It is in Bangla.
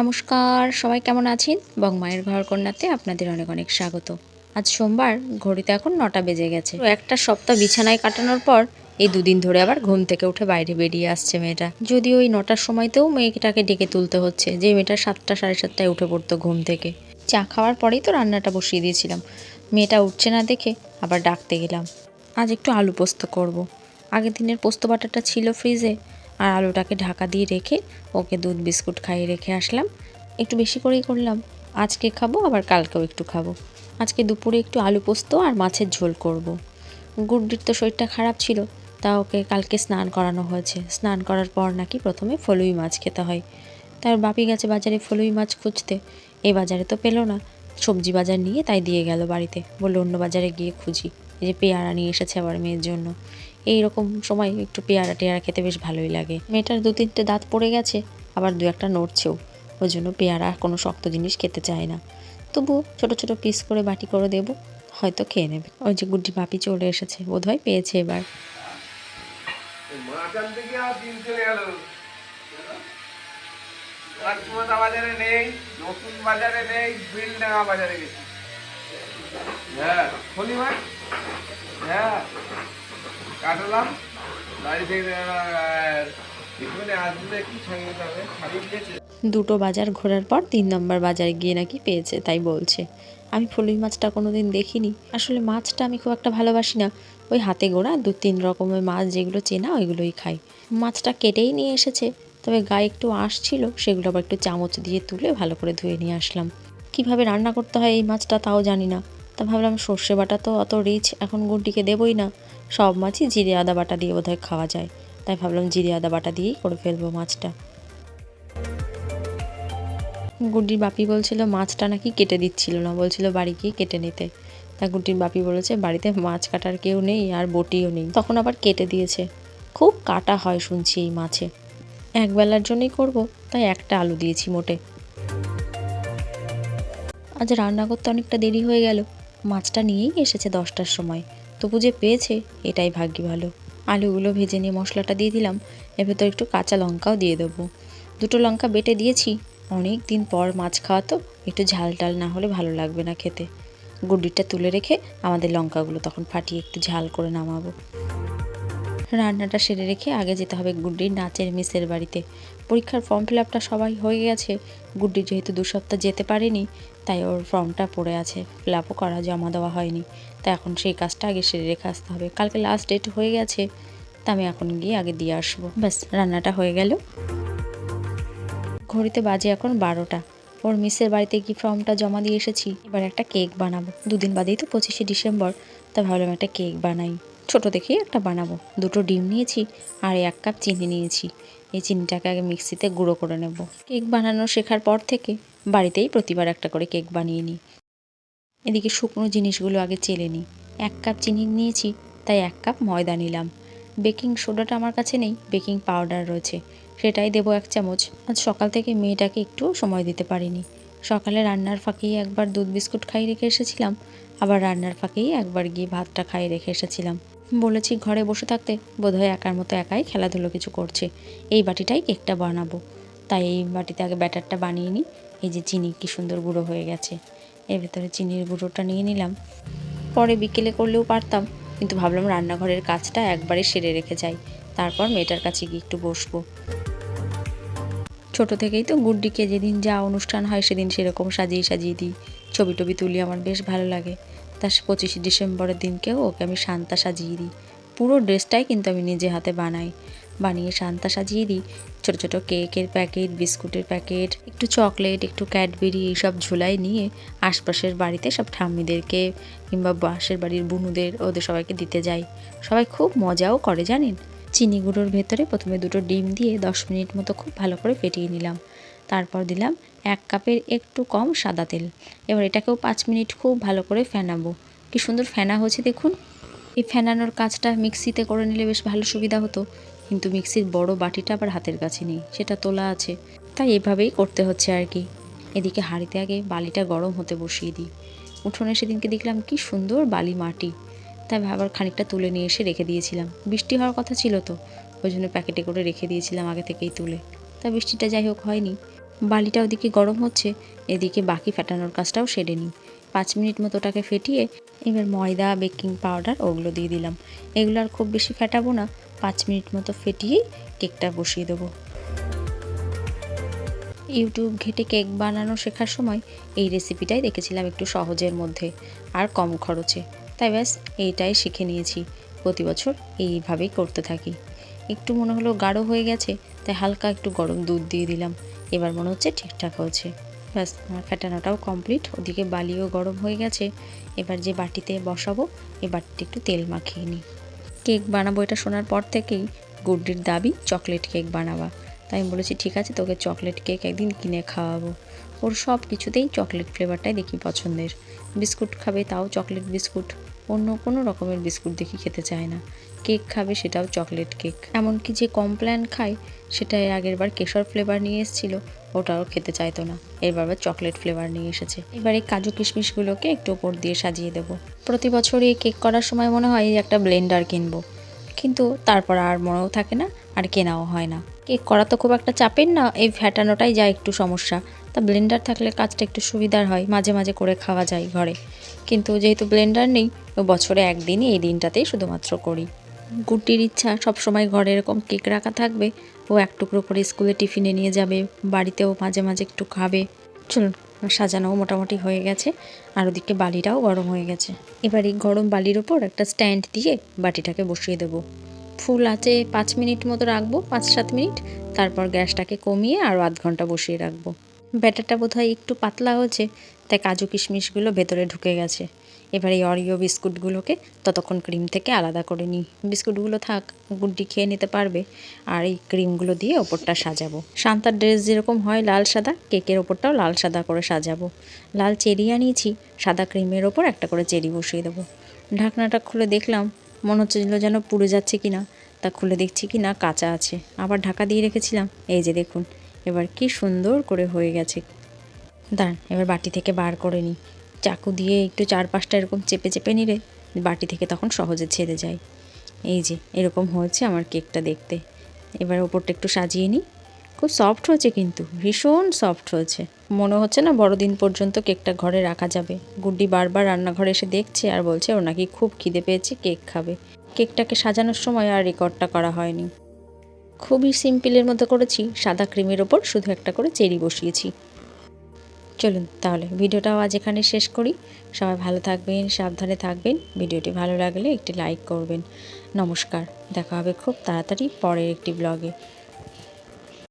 নমস্কার, সবাই কেমন আছেন? বংমায়ের ঘর কন্যাতে আপনাদের অনেক অনেক স্বাগত। আজ সোমবার, ঘড়িতে এখন নটা বেজে গেছে। একটা সপ্তাহ বিছানায় কাটানোর পর এই দুদিন ধরে আবার ঘুম থেকে উঠে বাইরে বেরিয়ে আসছে মেয়েটা। যদিও ওই নটার সময়তেও মেয়েটাকে ডেকে তুলতে হচ্ছে, যে মেয়েটা সাতটা সাড়ে সাতটায় উঠে পড়তো ঘুম থেকে। চা খাওয়ার পরেই তো রান্নাটা বসিয়ে দিয়েছিলাম। মেয়েটা উঠছে না দেখে আবার ডাকতে গেলাম। আজ একটু আলু পোস্ত করব। আগের দিনের পোস্ত বাটাটা ছিল ফ্রিজে আর আলুটাকে ঢাকা দিয়ে রেখে ওকে দুধ, বিস্কুট খাইয়ে রেখে আসলাম। একটু বেশি করেই করলাম। আজকে খাব, আবার কালকেও একটু খাব। আজকে দুপুরে একটু আলু পোস্ত আর মাছের ঝোল করব। গুড্ডির তো শরীরটা খারাপ ছিল, তা ওকে কালকে স্নান করানো হয়েছে। স্নান করার পর নাকি প্রথমে ফলুই মাছ খেতে হয়। তার বাপি গেছে বাজারে ফলুই মাছ খুঁজতে। এই বাজারে তো পেল না। সবজি বাজার নিয়ে তাই দিয়ে গেল বাড়িতে। বলল, অন্য বাজারে গিয়ে খুঁজি। এই যে পেয়ারা নিয়ে এসেছে আবার মেয়ের জন্য। এই রকম সময় একটু পেয়ারা টেয়ারা খেতে বেশ ভালোই লাগে। মেয়েটার দু তিনটে দাঁত পড়ে গেছে, আবার দু একটা নড়ছেও। ওই জন্য পেয়ারা কোনো শক্ত জিনিস খেতে চায় না। তবু ছোট ছোট পিস করে বাটি করে দেবো, হয়তো খেয়ে নেবে। ওই যে গুড্ডি বাপি চলে এসেছে, বোধহয় পেয়েছে এবার। নেই, নতুন বাজারে নেই বাজারে গেছি। হ্যাঁ খলি কাটলাম। বাড়ি থেকে এখানে আসলে কি সঙ্গে যাবে দুটো বাজার ঘোরার পর তিন নম্বর বাজারে গিয়ে নাকি পেয়েছে, তাই বলছে। আমি ফলুই মাছটা কোনো দিন দেখিনি। আসলে মাছটা আমি খুব একটা ভালোবাসি না। ওই হাতে গোড়া দু তিন রকমের মাছ যেগুলো চেনা ওইগুলোই খাই। মাছটা কেটেই নিয়ে এসেছে, তবে গায়ে একটু আঁশ ছিল, সেগুলো আবার একটু চামচ দিয়ে তুলে ভালো করে ধুয়ে নিয়ে আসলাম। কীভাবে রান্না করতে হয় এই মাছটা তাও জানি না। তা ভাবলাম সর্ষে বাটা তো অত রিচ এখন গুড্ডিকে দেবই না। সব মাছই জিরে আদা বাটা দিয়ে বোধহয় খাওয়া যায়। তাই ভাবলাম জিরে আদা বাটা দিয়েই করে ফেলব মাছটা। গুড্ডির বাপি বলছিল, মাছটা নাকি কেটে দিচ্ছিল না। বলছিল, বাড়ি গিয়ে কেটে নিতে। তা গুড্ডির বাপি বলেছে, বাড়িতে মাছ কাটার কেউ নেই আর বটিও নেই। তখন আবার কেটে দিয়েছে। খুব কাটা হয় শুনছি এই মাছে। একবেলার জন্যই করব, তাই একটা আলু দিয়েছি মোটে। আজ রান্না করতে অনেকটা দেরি হয়ে গেল। মাছটা নিয়েই এসেছে দশটার সময়। তবু যে পেয়েছে, এটাই ভাগ্যি ভালো। আলুগুলো ভেজে নিয়ে মশলাটা দিয়ে দিলাম। এর ভেতর একটু কাঁচা লঙ্কাও দিয়ে দেবো। দুটো লঙ্কা বেটে দিয়েছি। অনেক দিন পর মাছ খাওয়া তো, একটু ঝাল টাল না হলে ভালো লাগবে না খেতে। গুড্ডিটা তুলে রেখে আমাদের লঙ্কাগুলো তখন ফাটিয়ে একটু ঝাল করে নামাবো। রান্নাটা সেরে রেখে আগে যেতে হবে গুড্ডির নাচের মিসের বাড়িতে। পরীক্ষার ফর্ম ফিল আপটা সবাই হয়ে গেছে। গুড্ডি যেহেতু দু সপ্তাহ যেতে পারেনি, তাই ওর ফর্মটা পড়ে আছে। ফিল আপও করা, জমা দেওয়া হয়নি। তা এখন সেই কাজটা আগে সেরে রেখে আসতে হবে। কালকে লাস্ট ডেট হয়ে গেছে, তা আমি এখন গিয়ে আগে দিয়ে আসব। ব্যাস, রান্নাটা হয়ে গেল। ঘড়িতে বাজে এখন বারোটা। ওর মিসের বাড়িতে কি ফর্মটা জমা দিয়ে এসেছি। এবার একটা কেক বানাবো। দুদিন বাদেই তো পঁচিশে ডিসেম্বর তা ভাবলাম একটা কেক বানাই। ছোট দেখেই একটা বানাবো। দুটো ডিম নিয়েছি আর এক কাপ চিনি নিয়েছি। এই চিনিটাকে আগে মিক্সিতে গুঁড়ো করে নেব। কেক বানানো শেখার পর থেকে বাড়িতেই প্রতিবার একটা করে কেক বানিয়ে নিই। এদিকে শুকনো জিনিসগুলো আগে চেলে নিই। এক কাপ চিনি নিয়েছি, তাই এক কাপ ময়দা নিলাম। বেকিং সোডাটা আমার কাছে নেই, বেকিং পাউডার রয়েছে। সেটাই দেবো এক চামচ। আজ সকাল থেকে মেয়েটাকে একটু সময় দিতে পারিনি। সকালে রান্নার ফাঁকেই একবার দুধ বিস্কুট খাইয়ে রেখে এসেছিলাম। আবার রান্নার ফাঁকেই একবার গিয়ে ভাতটা খাইয়ে রেখে এসেছিলাম। বলেছি, ঘরে বসে থাকতে বোধহয় একার মতো একাই খেলাধুলো কিছু করছে। এই বাটিটাই কেকটা বানাবো। তাই এই বাটিতে আগে ব্যাটারটা বানিয়ে নিই। এই যে চিনি, কি সুন্দর গুঁড়ো হয়ে গেছে। এর ভেতরে চিনির গুঁড়োটা নিয়ে নিলাম। পরে বিকেলে করলেও পারতাম, কিন্তু ভাবলাম রান্নাঘরের কাজটা একবারে সেরে রেখে যাই। তারপর মেয়েটার কাছে গিয়ে একটু বসবো। ছোট থেকেই তো গুড্ডিকে যেদিন যা অনুষ্ঠান হয় সেদিন সেরকম সাজিয়ে সাজিয়ে দিই। ছবি টবি তুলি আমার বেশ ভালো লাগে। তার পঁচিশে ডিসেম্বরের দিনকেও ওকে আমি শান্তা সাজিয়ে দিই। পুরো ড্রেসটাই কিন্তু আমি নিজে হাতে বানাই। বানিয়ে শান্তা সাজিয়ে দিই। ছোটো ছোটো কেকের প্যাকেট, বিস্কুটের প্যাকেট, একটু চকলেট, একটু ক্যাডবেরি এইসব ঝোলাই নিয়ে আশপাশের বাড়িতে সব ঠাম্মিদেরকে কিংবা বাসের বাড়ির বুনুদের, ওদের সবাইকে দিতে যাই। সবাই খুব মজাও করে, জানেন? চিনি গুঁড়োর ভেতরে প্রথমে দুটো ডিম দিয়ে দশ মিনিট মতো খুব ভালো করে ফেটিয়ে নিলাম। তারপর দিলাম এক কাপের একটু কম সাদা তেল। এবার এটাকেও পাঁচ মিনিট খুব ভালো করে ফেনাবো। কি সুন্দর ফেনা হয়েছে দেখুন। এই ফেনানোর কাজটা মিক্সিতে করে নিলে বেশ ভালো সুবিধা হতো। কিন্তু মিক্সির বড় বাটিটা আবার হাতের কাছে নেই, সেটা তোলা আছে। তাই এভাবেই করতে হচ্ছে আর কি। এদিকে হাঁড়িতে আগে বালিটা গরম হতে বসিয়ে দিই। উঠোনে সেদিনকে দেখলাম কি সুন্দর বালি মাটি। তাই আবার খানিকটা তুলে নিয়ে এসে রেখে দিয়েছিলাম। বৃষ্টি হওয়ার কথা ছিল তো, ওই জন্য প্যাকেটে করে রেখে দিয়েছিলাম আগে থেকেই তুলে। তা বৃষ্টিটা যাই হোক হয়নি। বালিটা ওদিকে গরম হচ্ছে, এদিকে বাকি ফেটানোর কাজটাও সেরে নিই। পাঁচ মিনিট মতো ওটাকে ফেটিয়ে এবার ময়দা, বেকিং পাউডার ওগুলো দিয়ে দিলাম। এগুলো আর খুব বেশি ফেটাবো না, পাঁচ মিনিট মতো ফেটিয়েই কেকটা বসিয়ে দেবো। ইউটিউব ঘেটে কেক বানানো শেখার সময় এই রেসিপিটাই দেখেছিলাম একটু সহজের মধ্যে, আর কম খরচে। তাই ব্যাস, এইটাই শিখে নিয়েছি। প্রতি বছর এইভাবেই করতে থাকি। একটু মনে হলো গাঢ় হয়ে গেছে, তাই হালকা একটু গরম দুধ দিয়ে দিলাম। এবার মনে হচ্ছে ঠিকঠাক হয়েছে। ব্যাস, আমার ফেটানোটাও কমপ্লিট ওদিকে বালিও গরম হয়ে গেছে। এবার যে বাটিতে বসাবো এই বাটিতে একটু তেল মাখিয়ে নিই। কেক বানাবো এটা শোনার পর থেকেই গুড্ডির দাবি, চকলেট কেক বানাবা। তাই আমি বলেছি, ঠিক আছে, তোকে চকলেট কেক একদিন কিনে খাওয়াবো। ওর সব কিছুতেই চকলেট ফ্লেভারটাই দেখি পছন্দের। বিস্কুট খাবে তাও চকলেট বিস্কুট। অন্য কোনো রকমের বিস্কুট দেখি খেতে চায় না। কেক খাবে সেটাও চকলেট কেক এমনকি যে কমপ্ল্যান খায়, সেটা এর আগের বার কেশর ফ্লেভার নিয়ে এসেছিল, ওটাও খেতে চাইতো না। এবার আবার চকলেট ফ্লেভার নিয়ে এসেছে। এবার এই কাজু কিশমিশগুলোকে একটু ওপর দিয়ে সাজিয়ে দেবো। প্রতি বছরই এই কেক করার সময় মনে হয় একটা ব্লেন্ডার কিনবো। কিন্তু তারপর আর মনেও থাকে না, আর কেনাও হয় না। কেক করা তো খুব একটা চাপের না, এই ফ্যাটানোটাই যা একটু সমস্যা। তা ব্লেন্ডার থাকলে কাজটা একটু সুবিধার হয়, মাঝে মাঝে করে খাওয়া যায় ঘরে। কিন্তু যেহেতু ব্লেন্ডার নেই বছরে একদিনই এই দিনটাতেই শুধুমাত্র করি। গুটির ইচ্ছা সবসময় ঘরে এরকম কেক রাখা থাকবে। ও এক টুকরো করে স্কুলে টিফিনে নিয়ে যাবে, বাড়িতেও মাঝে মাঝে একটু খাবে। চলুন সাজানোও মোটামুটি হয়ে গেছে, আর ওদিকে বালিটাও গরম হয়ে গেছে। এবার এই গরম বালির ওপর একটা স্ট্যান্ড দিয়ে বাটিটাকে বসিয়ে দেবো। ফুল আছে পাঁচ মিনিট মতো রাখব, পাঁচ সাত মিনিট। তারপর গ্যাসটাকে কমিয়ে আরও আধ ঘণ্টা বসিয়ে রাখব। ব্যাটারটা বোধহয় একটু পাতলা হয়েছে, তাই কাজু কিশমিশগুলো ভেতরে ঢুকে গেছে। এবার এই অরিও বিস্কুটগুলোকে ততক্ষণ ক্রিম থেকে আলাদা করে নিই। বিস্কুটগুলো থাক, গুড্ডি খেয়ে নিতে পারবে। আর এই ক্রিমগুলো দিয়ে ওপরটা সাজাবো। শান্তার ড্রেস যেরকম হয় লাল সাদা, কেকের ওপরটাও লাল সাদা করে সাজাবো। লাল চেরি আনিয়েছি, সাদা ক্রিমের ওপর একটা করে চেরি বসিয়ে দেবো। ঢাকনাটা খুলে দেখলাম, মনে হচ্ছিল যেন পুড়ে যাচ্ছে কি না তা খুলে দেখছি কি না কাঁচা আছে। আবার ঢাকা দিয়ে রেখেছিলাম, এই যে দেখুন, এবার কি সুন্দর করে হয়ে গেছে। দাঁড়ান, এবার বাটি থেকে বার করে নিই। চাকু দিয়ে একটু চারপাশটা এরকম চেপে চেপে নিলে বাটি থেকে তখন সহজে ছেড়ে যায়। এই যে, এরকম হয়েছে আমার কেকটা দেখতে। এবার ওপরটা একটু সাজিয়ে নিই। খুব সফট হয়েছে কিন্তু, ভীষণ সফট হয়েছে। মনে হচ্ছে না বড়দিন পর্যন্ত কেকটা ঘরে রাখা যাবে। গুড্ডি বারবার রান্নাঘরে এসে দেখছে আর বলছে ওর নাকি খুব খিদে পেয়েছে, কেক খাবে। কেকটাকে সাজানোর সময় আর রেকর্ডটা করা হয়নি। খুবই সিম্পলের মধ্যে করেছি, সাদা ক্রিমের ওপর শুধু একটা করে চেরি বসিয়েছি। চলুন তাহলে ভিডিওটাও আজ এখানে শেষ করি। সবাই ভালো থাকবেন, সাবধানে থাকবেন। ভিডিওটি ভালো লাগলে একটি লাইক করবেন। নমস্কার, দেখা হবে খুব তাড়াতাড়ি পরের একটি ব্লগে